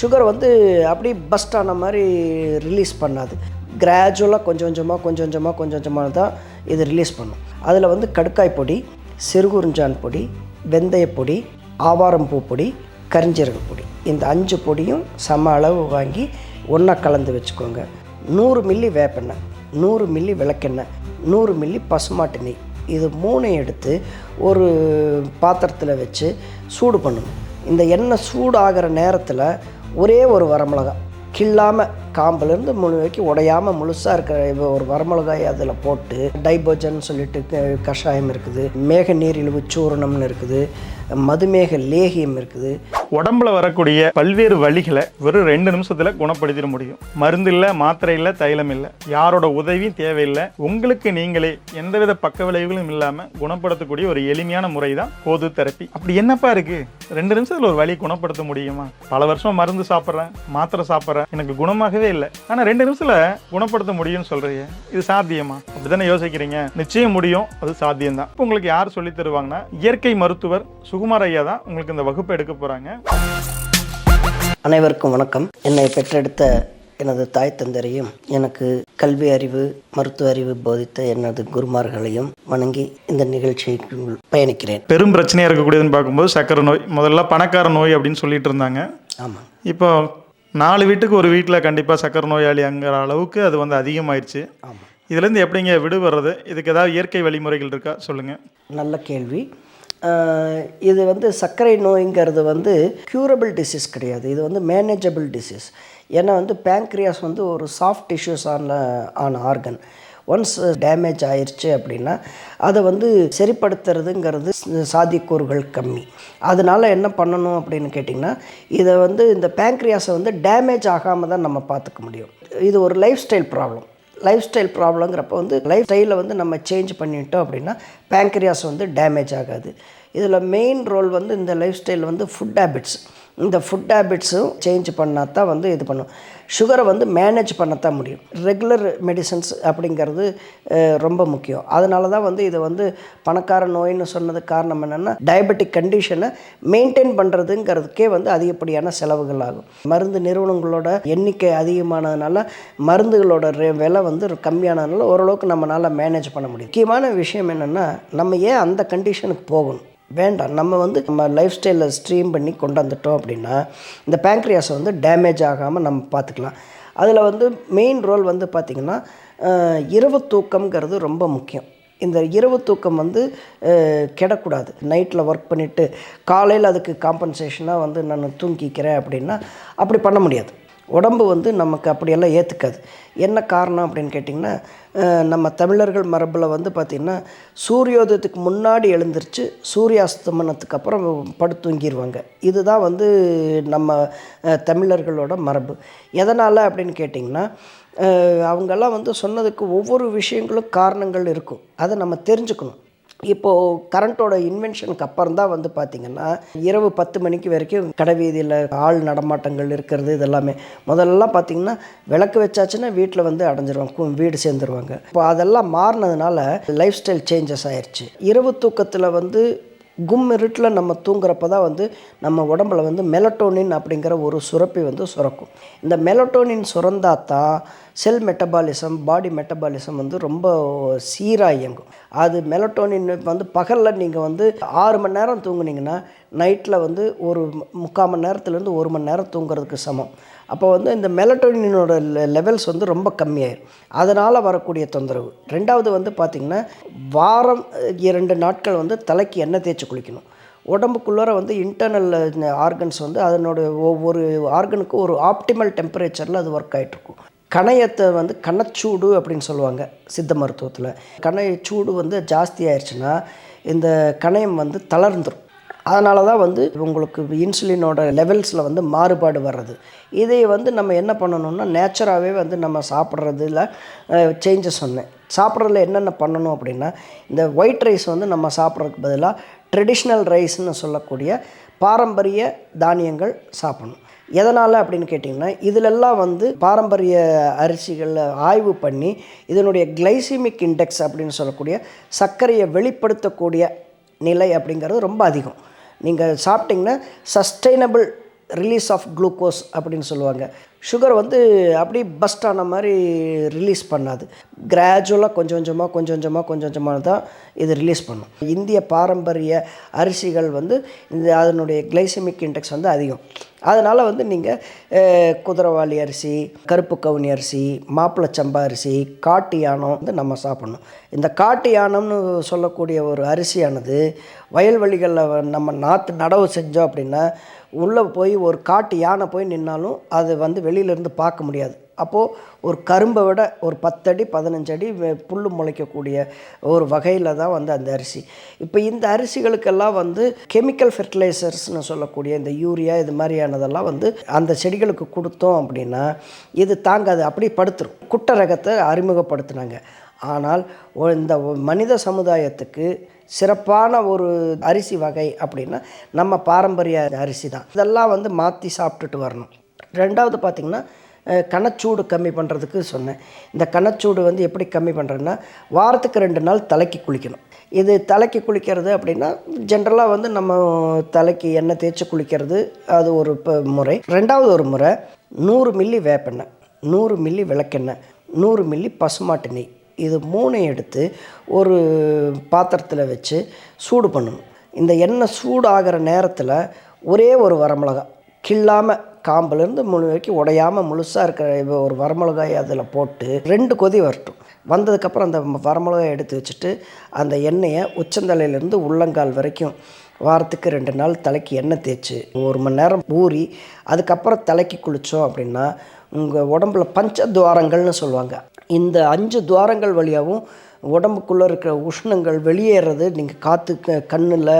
Sugar வந்து அப்படி first ஆன மாதிரி ரிலீஸ் பண்ணாது. கிராஜுவலாக கொஞ்சம் கொஞ்சமாக கொஞ்சம் கொஞ்சமாக கொஞ்சம் கொஞ்சமாக தான் இது ரிலீஸ் பண்ணும். அதில் வந்து கடுக்காய் பொடி சிறுகுறிஞ்சான் பொடி வெந்தய பொடி ஆவாரம்பூ பொடி கரிஞ்சீரக பொடி. இந்த அஞ்சு பொடியும் சம அளவு வாங்கி ஒன்றா கலந்து வச்சுக்கோங்க. நூறு மில்லி வேப்பெண்ணெய் நூறு மில்லி விளக்கெண்ணெய் நூறு மில்லி பசுமாட்டு நெய். இது மூணையும் எடுத்து ஒரு பாத்திரத்தில் வச்சு சூடு பண்ணணும். இந்த எண்ணெய் சூடாகிற நேரத்தில் ஒரே ஒரு வரமிளகா கில்லாமல் காம்புலேருந்து முழு வரைக்கும் உடையாமல் முழுசாக இருக்கிற இப்போ ஒரு வரமிளகாய் அதில் போட்டு டைபர்ஜன் சொல்லிட்டு கஷாயம் இருக்குது மேக நீரிழிவு சூரணம்னு இருக்குது மதுமேக லேகியம் இருக்குது. உடம்புல வரக்கூடிய பல்வேறு வழிகளை வெறும் ரெண்டு நிமிஷத்தில் குணப்படுத்திட முடியும். மருந்து இல்லை மாத்திரை இல்லை தைலம் இல்லை. யாரோட உதவியும் தேவையில்லை. உங்களுக்கு நீங்களே எந்தவித பக்க விளைவுகளும் இல்லாமல் குணப்படுத்தக்கூடிய ஒரு எளிமையான முறை தான் போது தெரப்பி. அப்படி என்னப்பா இருக்குது ரெண்டு நிமிஷத்தில் ஒரு வழி குணப்படுத்த முடியுமா? பல வருஷம் மருந்து சாப்பிட்றேன் மாத்திரை சாப்பிட்றேன். எனக்கு குணமாகவே இல்லை. ஆனா ரெண்டு நிமிஷத்துல குணப்படுத்த முடியும்னு சொல்றீங்க. இது சாத்தியமா? அப்படிதானே யோசிக்கிறீங்க? நிச்சயம் முடியும். அது சாத்தியம்தான். இப்போ உங்களுக்கு யார் சொல்லி தருவாங்கன்னா இயற்கை மருத்துவர் சுகுமார் ஐயா தான் உங்களுக்கு இந்த வகுப்பு எடுக்க போறாங்க. அனைவருக்கும் வணக்கம். என்னை பெற்றெடுத்த எனது தாய் தந்தரையும் எனக்கு கல்வி அறிவு மருத்துவ அறிவு போதித்த எனது குருமார்களையும் வணங்கி இந்த நிகழ்ச்சிக்குள் பயணிக்கிறேன். பெரும் பிரச்சனையாக இருக்கக்கூடியதுன்னு பார்க்கும்போது சக்கரை நோய் முதல்ல பணக்கார நோய் அப்படின்னு சொல்லிட்டு இருந்தாங்க. ஆமாம் இப்போ நாலு வீட்டுக்கு ஒரு வீட்டில் கண்டிப்பாக சக்கரை நோயாளிங்கிற அளவுக்கு அது வந்து அதிகமாயிருச்சு. ஆமாம் இதுலேருந்து எப்படிங்க விடுபடுறது இதுக்கு ஏதாவது இயற்கை வழிமுறைகள் இருக்கா? சொல்லுங்கள் நல்ல கேள்வி. இது வந்து சர்க்கரை நோய்ங்கிறது வந்து க்யூரபிள் டிசீஸ் கிடையாது. இது வந்து மேனேஜபிள் டிசீஸ் ஏன்னா வந்து பேங்க்ரியாஸ் வந்து ஒரு சாஃப்ட் டிஷ்யூஸ் ஆன ஆன ஆர்கன் ஒன்ஸ் டேமேஜ் ஆயிடுச்சு அப்படின்னா அதை வந்து சரிப்படுத்துறதுங்கிறது சாத்தியக்கூறுகள் கம்மி. அதனால் என்ன பண்ணணும் அப்படின்னு கேட்டிங்கன்னா இதை வந்து இந்த பேங்க்ரியாஸை வந்து டேமேஜ் ஆகாமல் தான் நம்ம பார்த்துக்க முடியும். இது ஒரு lifestyle problem lifestyle ப்ராப்ளங்கிறப்ப வந்து லைஃப் ஸ்டைலை வந்து நம்ம சேஞ்ச் பண்ணிட்டோம் அப்படின்னா பேங்க்ரியாஸ் வந்து டேமேஜ் ஆகாது. இதில் மெயின் ரோல் வந்து இந்த லைஃப் ஸ்டைல் வந்து ஃபுட் ஹேபிட்ஸ் இந்த ஃபுட் ஹேபிட்ஸும் சேஞ்ச் பண்ணால் தான் வந்து இது பண்ணும். சுகரை வந்து மேனேஜ் பண்ணத்தான் முடியும். ரெகுலர் மெடிசன்ஸ் அப்படிங்கிறது ரொம்ப முக்கியம். அதனால தான் வந்து இது வந்து பணக்கார நோயின்னு சொன்னதுக்கு காரணம் என்னென்னா டயபெட்டிக் கண்டிஷனை மெயின்டைன் பண்ணுறதுங்கிறதுக்கே வந்து அதிகப்படியான செலவுகள் ஆகும். மருந்து நிறுவனங்களோட எண்ணிக்கை அதிகமானதுனால மருந்துகளோட ரே- விலை வந்து கம்மியானதுனால ஓரளவுக்கு நம்மளால் மேனேஜ் பண்ண முடியும். முக்கியமான விஷயம் என்னென்னா நம்ம ஏன் அந்த கண்டிஷனுக்கு போகணும்? வேண்டாம். நம்ம வந்து நம்ம லைஃப் ஸ்டைலில் ஸ்ட்ரீம் பண்ணி கொண்டு வந்துட்டோம் அப்படின்னா இந்த பேங்க்ரியாஸை வந்து டேமேஜ் ஆகாமல் நம்ம பார்த்துக்கலாம் அதில் வந்து மெயின் ரோல் வந்து பார்த்திங்கன்னா இரவு தூக்கம்ங்கிறது ரொம்ப முக்கியம். இந்த இரவு தூக்கம் வந்து கெடக்கூடாது. நைட்டில் ஒர்க் பண்ணிவிட்டு காலையில் அதுக்கு காம்பன்சேஷனாக வந்து நான் தூங்கிக்கிறேன் அப்படின்னா அப்படி பண்ண முடியாது. உடம்பு வந்து நமக்கு அப்படியெல்லாம் ஏற்றுக்காது என்ன காரணம் அப்படின்னு கேட்டிங்கன்னா நம்ம தமிழர்கள் மரபில் வந்து பார்த்திங்கன்னா சூரியோதயத்துக்கு முன்னாடி எழுந்திரிச்சு சூரியாஸ்தமனத்துக்கு அப்புறம் படுத்துங்கிடுவாங்க இதுதான் வந்து நம்ம தமிழர்களோட மரபு. எதனால் அப்படின்னு கேட்டிங்கன்னா அவங்கெல்லாம் வந்து சொன்னதுக்கு ஒவ்வொரு விஷயங்களும் காரணங்கள் இருக்கும். அதை நம்ம தெரிஞ்சுக்கணும். இப்போது கரண்ட்டோட இன்வென்ஷனுக்கு அப்புறம் தான் வந்து பார்த்திங்கன்னா இரவு பத்து மணிக்கு வரைக்கும் கடை வீதியில் ஆள் நடமாட்டங்கள் இருக்கிறது இதெல்லாமே. முதல்லலாம் பார்த்திங்கன்னா விளக்கு வச்சாச்சுன்னா வீட்டில் வந்து அடைஞ்சிருவாங்க வீடு சேர்ந்துருவாங்க. இப்போ அதெல்லாம் மாறினதுனால லைஃப் ஸ்டைல் சேஞ்சஸ் ஆயிடுச்சு இரவு தூக்கத்தில் வந்து கும் இருட்டில் நம்ம தூங்குறப்ப தான் வந்து நம்ம உடம்புல வந்து மெலட்டோனின் அப்படிங்கிற ஒரு சுரப்பி வந்து சுரக்கும். இந்த மெலட்டோனின் சுரந்தா தான் செல் மெட்டபாலிசம் பாடி மெட்டபாலிசம் வந்து ரொம்ப சீராக இயங்கும் அது மெலட்டோனின் வந்து பகலில் நீங்கள் வந்து ஆறு மணி நேரம் தூங்குனீங்கன்னா நைட்டில் வந்து ஒரு முக்கால் மணி நேரத்துலேருந்து ஒரு மணி நேரம் தூங்குறதுக்கு சமம். அப்போ வந்து இந்த மெலட்டோனினோட லெவல்ஸ் வந்து ரொம்ப கம்மியாயிரும். அதனால் வரக்கூடிய தொந்தரவு. ரெண்டாவது வந்து பார்த்திங்கன்னா வாரம் இரண்டு நாட்கள் வந்து தலைக்கு எண்ணெய் தேய்ச்சி குளிக்கணும். உடம்புக்குள்ளார வந்து இன்டர்னல் ஆர்கன்ஸ் வந்து அதனோட ஒவ்வொரு ஆர்கனுக்கும் ஒரு ஆப்டிமல் டெம்பரேச்சரில் அது ஒர்க் ஆகிட்டுருக்கும் கணையத்தை வந்து கணச்சூடு அப்படின்னு சொல்லுவாங்க சித்த மருத்துவத்தில். கணையச்சூடு வந்து ஜாஸ்தி ஆயிடுச்சுன்னா இந்த கணையம் வந்து தளர்ந்துடும் அதனால தான் வந்து உங்களுக்கு இன்சுலினோட லெவல்ஸில் வந்து மாறுபாடு வர்றது. இதை வந்து நம்ம என்ன பண்ணணும்னா நேச்சராகவே வந்து நம்ம சாப்பிட்றதுல சேஞ்சஸ் சொன்னேன். சாப்பிட்றதுல என்னென்ன பண்ணணும் அப்படின்னா இந்த ஒயிட் ரைஸ் வந்து நம்ம சாப்பிட்றதுக்கு பதிலாக ட்ரெடிஷ்னல் ரைஸ்னு சொல்லக்கூடிய பாரம்பரிய தானியங்கள் சாப்பிடணும். எதனால் அப்படின்னு கேட்டிங்கன்னா இதிலெல்லாம் வந்து பாரம்பரிய அரிசிகளில் ஆய்வு பண்ணி இதனுடைய கிளைசிமிக் இண்டெக்ஸ் அப்படின்னு சொல்லக்கூடிய சர்க்கரையை வெளிப்படுத்தக்கூடிய நிலை அப்படிங்கிறது ரொம்ப அதிகம். நீங்கள் சாப்பிட்டிங்கன்னா சஸ்டைனபிள் ரிலீஸ் ஆஃப் குளுக்கோஸ் அப்படின்னு சொல்லுவாங்க. சுகர் வந்து அப்படி பஸ்ட் ஆன மாதிரி ரிலீஸ் பண்ணாது. கிராஜுவலாக கொஞ்சம் கொஞ்சமாக கொஞ்சம் கொஞ்சமாக கொஞ்சம் கொஞ்சமாக தான் இது ரிலீஸ் பண்ணும். இந்திய பாரம்பரிய அரிசிகள் வந்து இந்த அதனுடைய கிளைசமிக் இண்டெக்ஸ் வந்து அதிகம். அதனால் வந்து நீங்கள் குதிரவாளி அரிசி கருப்பு கவுனி அரிசி மாப்பிளை சம்பா அரிசி காட்டு யானம் வந்து நம்ம சாப்பிட்ணும். இந்த காட்டு யானம்னு சொல்லக்கூடிய ஒரு அரிசியானது வயல்வெளிகளில் நம்ம நாற்று நடவு செஞ்சோம் அப்படின்னா உள்ளே போய் ஒரு காட்டு யானை போய் நின்னாலும் அது வந்து வெளியிலேருந்து பார்க்க முடியாது. அப்போது ஒரு கரும்பை விட ஒரு பத்தடி பதினஞ்சு அடி முளைக்கக்கூடிய ஒரு வகையில் தான் வந்து அந்த அரிசி. இப்போ இந்த அரிசிகளுக்கெல்லாம் வந்து கெமிக்கல் ஃபெர்டிலைசர்ஸ்னு சொல்லக்கூடிய இந்த யூரியா இது மாதிரியானதெல்லாம் வந்து அந்த செடிகளுக்கு கொடுத்தோம் அப்படின்னா இது தாங்காது அப்படி படுத்துரும். குட்டை ரகத்தை அறிமுகப்படுத்தினாங்க. ஆனால் இந்த மனித சமுதாயத்துக்கு சிறப்பான ஒரு அரிசி வகை அப்படின்னா நம்ம பாரம்பரிய அரிசி தான். இதெல்லாம் வந்து மாற்றி சாப்பிட்டுட்டு வரணும். ரெண்டாவது பார்த்திங்கன்னா கணச்சூடு கம்மி பண்ணுறதுக்கு சொன்னேன். இந்த கணச்சூடு வந்து எப்படி கம்மி பண்ணுறதுன்னா வாரத்துக்கு ரெண்டு நாள் தலைக்கு குளிக்கணும். இது தலைக்கு குளிக்கிறது அப்படின்னா ஜென்ரலாக வந்து நம்ம தலைக்கு எண்ணெய் தேய்ச்சி குளிக்கிறது அது ஒரு முறை. ரெண்டாவது ஒரு முறை நூறு மில்லி வேப்பெண்ணெய் நூறு மில்லி விளக்கெண்ணெய் நூறு மில்லி பசுமாட்டு நெய். இது மூணையும் எடுத்து ஒரு பாத்திரத்தில் வச்சு சூடு பண்ணணும். இந்த எண்ணெய் சூடாகிற நேரத்தில் ஒரே ஒரு வரமிளகா கில்லாமல் காம்புலேருந்து முழு வரைக்கும் உடையாமல் முழுசாக இருக்கிற ஒரு வரமிளகாய் அதில் போட்டு ரெண்டு கொதி வரட்டும். வந்ததுக்கப்புறம் அந்த வரமிளகாய் எடுத்து வச்சுட்டு அந்த எண்ணெயை உச்சந்தலையிலேருந்து உள்ளங்கால் வரைக்கும் வாரத்துக்கு ரெண்டு நாள் தலைக்கு எண்ணெய் தேய்ச்சி ஒரு மணி நேரம் ஊறி அதுக்கப்புறம் தலைக்கு குளித்தோம் அப்படின்னா உங்கள் உடம்புல பஞ்ச துவாரங்கள்னு சொல்லுவாங்க. இந்த அஞ்சு துவாரங்கள் வழியாகவும் உடம்புக்குள்ளே இருக்கிற உஷ்ணங்கள் வெளியேறது நீங்கள் காற்று க கண்ணில்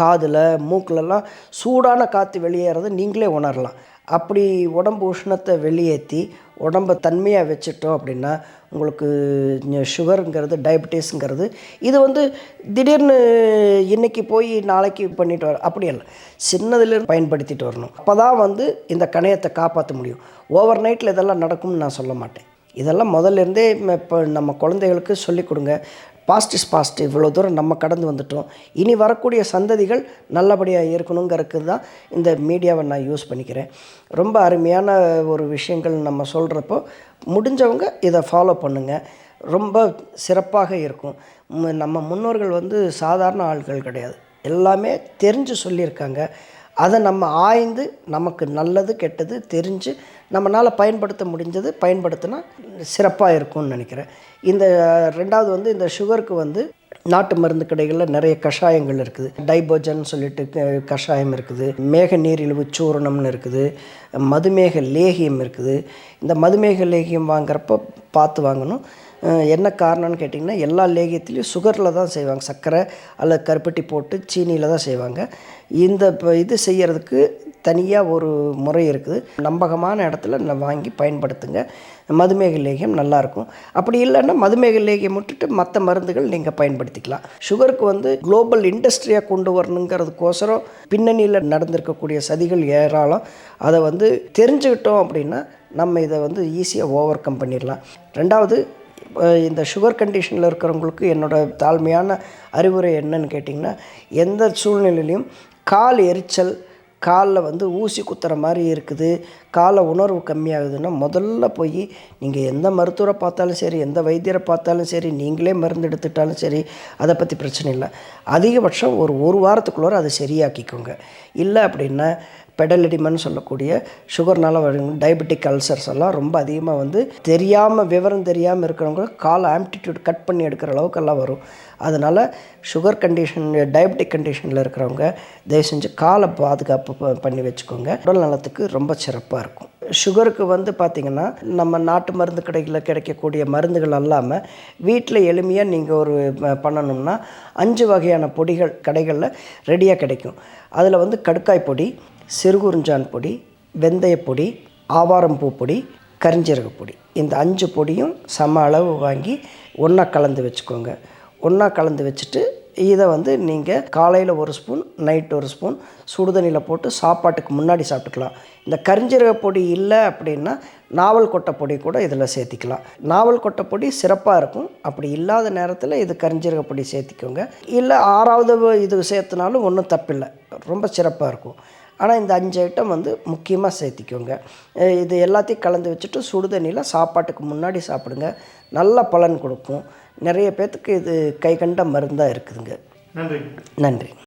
காதில் மூக்கிலலாம் சூடான காற்று வெளியேறது நீங்களே உணரலாம். அப்படி உடம்பு உஷ்ணத்தை வெளியேற்றி உடம்பை தன்மையாக வச்சுட்டோம் அப்படின்னா உங்களுக்கு சுகருங்கிறது டயபிட்டிஸ்ங்கிறது இது வந்து திடீர்னு இன்னைக்கு போய் நாளைக்கு பண்ணிட்டு வர அப்படி இல்லை சின்னதுலேருந்து பயன்படுத்திட்டு வரணும். அப்போ தான் வந்து இந்த கணையத்தை காப்பாற்ற முடியும். ஓவர் நைட்டில் இதெல்லாம் நடக்கும்னு நான் சொல்ல மாட்டேன். இதெல்லாம் முதல்ல இருந்தே இப்போ நம்ம குழந்தைகளுக்கு சொல்லிக் கொடுங்க. பாஸ்ட் இஸ் பாஸ்ட் இவ்வளோ தூரம் நம்ம கடந்து வந்துட்டோம். இனி வரக்கூடிய சந்ததிகள் நல்லபடியாக இருக்கணுங்கிறதுக்கு தான் இந்த மீடியாவை நான் யூஸ் பண்ணிக்கிறேன். ரொம்ப அருமையான ஒரு விஷயங்கள் நம்ம சொல்கிறப்போ முடிஞ்சவங்க இதை ஃபாலோ பண்ணுங்கள் ரொம்ப சிறப்பாக இருக்கும். நம்ம முன்னோர்கள் வந்து சாதாரண ஆள்கள் கிடையாது. எல்லாமே தெரிஞ்சு சொல்லியிருக்காங்க. அதை நம்ம ஆய்ந்து நமக்கு நல்லது கெட்டது தெரிஞ்சு நம்மளால் பயன்படுத்த முடிஞ்சது பயன்படுத்தினா சிறப்பாக இருக்கும்னு நினைக்கிறேன். இந்த ரெண்டாவது வந்து இந்த சுகருக்கு வந்து நாட்டு மருந்து கடைகளில் நிறைய கஷாயங்கள் இருக்குது. டைபோஜன் சொல்லிட்டு க- கஷாயம் இருக்குது. மேக நீரிழிவு சூரணம்னு இருக்குது. மதுமேக லேகியம் இருக்குது. இந்த மதுமேக லேகியம் வாங்குறப்போ பார்த்து வாங்கணும். என்ன காரணம்னு கேட்டிங்கன்னா எல்லா லேகியத்துலேயும் சுகரில் தான் செய்வாங்க. சர்க்கரை அல்லது கருப்பட்டி போட்டு சீனியில் தான் செய்வாங்க. இந்த இப்போ இது செய்கிறதுக்கு தனியாக ஒரு முறை இருக்குது. நம்பகமான இடத்துல நான் வாங்கி பயன்படுத்துங்க. மதுமேக லேகியம் நல்லாயிருக்கும் அப்படி இல்லைன்னா மதுமேக லேகியம் விட்டுட்டு மற்ற மருந்துகள் நீங்கள் பயன்படுத்திக்கலாம். சுகருக்கு வந்து குளோபல் இண்டஸ்ட்ரியாக கொண்டு வரணுங்கிறதுக்கோசரம் பின்னணியில் நடந்திருக்கக்கூடிய சதிகள் ஏராளம். அதை வந்து தெரிஞ்சுக்கிட்டோம் அப்படின்னா நம்ம இதை வந்து ஈஸியாக ஓவர் கம் பண்ணிடலாம். ரெண்டாவது இந்த சுகர் கண்டிஷனில் இருக்கிறவங்களுக்கு என்னோட தாழ்மையான அறிவுரை என்னன்னு கேட்டிங்கன்னா எந்த சூழ்நிலையிலையும் கால் எரிச்சல் காலில் வந்து ஊசி குத்துற மாதிரி இருக்குது. கால உணர்வு கம்மியாகுதுன்னா முதல்ல போய் நீங்கள் எந்த மருத்துவரை பார்த்தாலும் சரி எந்த வைத்தியரை பார்த்தாலும் சரி நீங்களே மருந்து எடுத்துட்டாலும் சரி அதை பற்றி பிரச்சனை இல்லை. அதிகபட்சம் ஒரு ஒரு வாரத்துக்குள்ளார அதை சரியாக்கிக்கோங்க. இல்லை அப்படின்னா பெடலிடிமன் சொல்லக்கூடிய சுகர்னால வரும் டயபெட்டிக் அல்சர்ஸ் எல்லாம் ரொம்ப அதிகமாக வந்து தெரியாமல் விவரம் தெரியாமல் இருக்கிறவங்க கால் ஆம்டிடியூட் கட் பண்ணி எடுக்கிற அளவுக்கெல்லாம் வரும். அதனால் சுகர் கண்டிஷன் டயபெட்டிக் கண்டிஷனில் இருக்கிறவங்க தயவு செஞ்சு காலை பாதுகாப்பு ப- பண்ணி வச்சுக்கோங்க. உடல் நலத்துக்கு ரொம்ப சிறப்பாக இருக்கும் சுகருக்கு வந்து பார்த்திங்கன்னா நம்ம நாட்டு மருந்து கடைகளில் கிடைக்கக்கூடிய மருந்துகள் அல்லாமல் வீட்டில் எளிமையாக நீங்கள் ஒரு பண்ணணும்னா அஞ்சு வகையான பொடிகள் கடைகளில் ரெடியாக கிடைக்கும். அதில் வந்து கடுக்காய் பொடி சிறுகுறிஞ்சான் பொடி வெந்தயப்பொடி ஆவாரம்பூ பொடி கரிஞ்சீரக பொடி. இந்த அஞ்சு பொடியும் சம அளவு வாங்கி ஒன்றா கலந்து வச்சுக்கோங்க. ஒன்றா கலந்து வச்சுட்டு இதை வந்து நீங்கள் காலையில் ஒரு ஸ்பூன் நைட் ஒரு ஸ்பூன் சுடுதண்ணியில் போட்டு சாப்பாட்டுக்கு முன்னாடி சாப்பிட்டுக்கலாம். இந்த கரிஞ்சீரக பொடி இல்லை அப்படின்னா நாவல் கொட்டை பொடி கூட இதில் சேர்த்திக்கலாம். நாவல் கொட்டை பொடி சிறப்பாக இருக்கும். அப்படி இல்லாத நேரத்தில் இது கரிஞ்சீரக பொடி சேர்த்திக்கோங்க. இல்லை ஆறாவது இது சேர்த்துனாலும் ஒன்றும் தப்பில்லை. ரொம்ப சிறப்பாக இருக்கும். ஆனால் இந்த அஞ்சு ஐட்டம் வந்து முக்கியமாக சேர்த்திக்கோங்க. இது எல்லாத்தையும் கலந்து வச்சுட்டு சுடுதண்ணியில் சாப்பாட்டுக்கு முன்னாடி சாப்பிடுங்க. நல்ல பலன் கொடுக்கும். நிறைய பேர்த்துக்கு இது கை கண்ட மருந்தாக இருக்குதுங்க. நன்றி. நன்றி.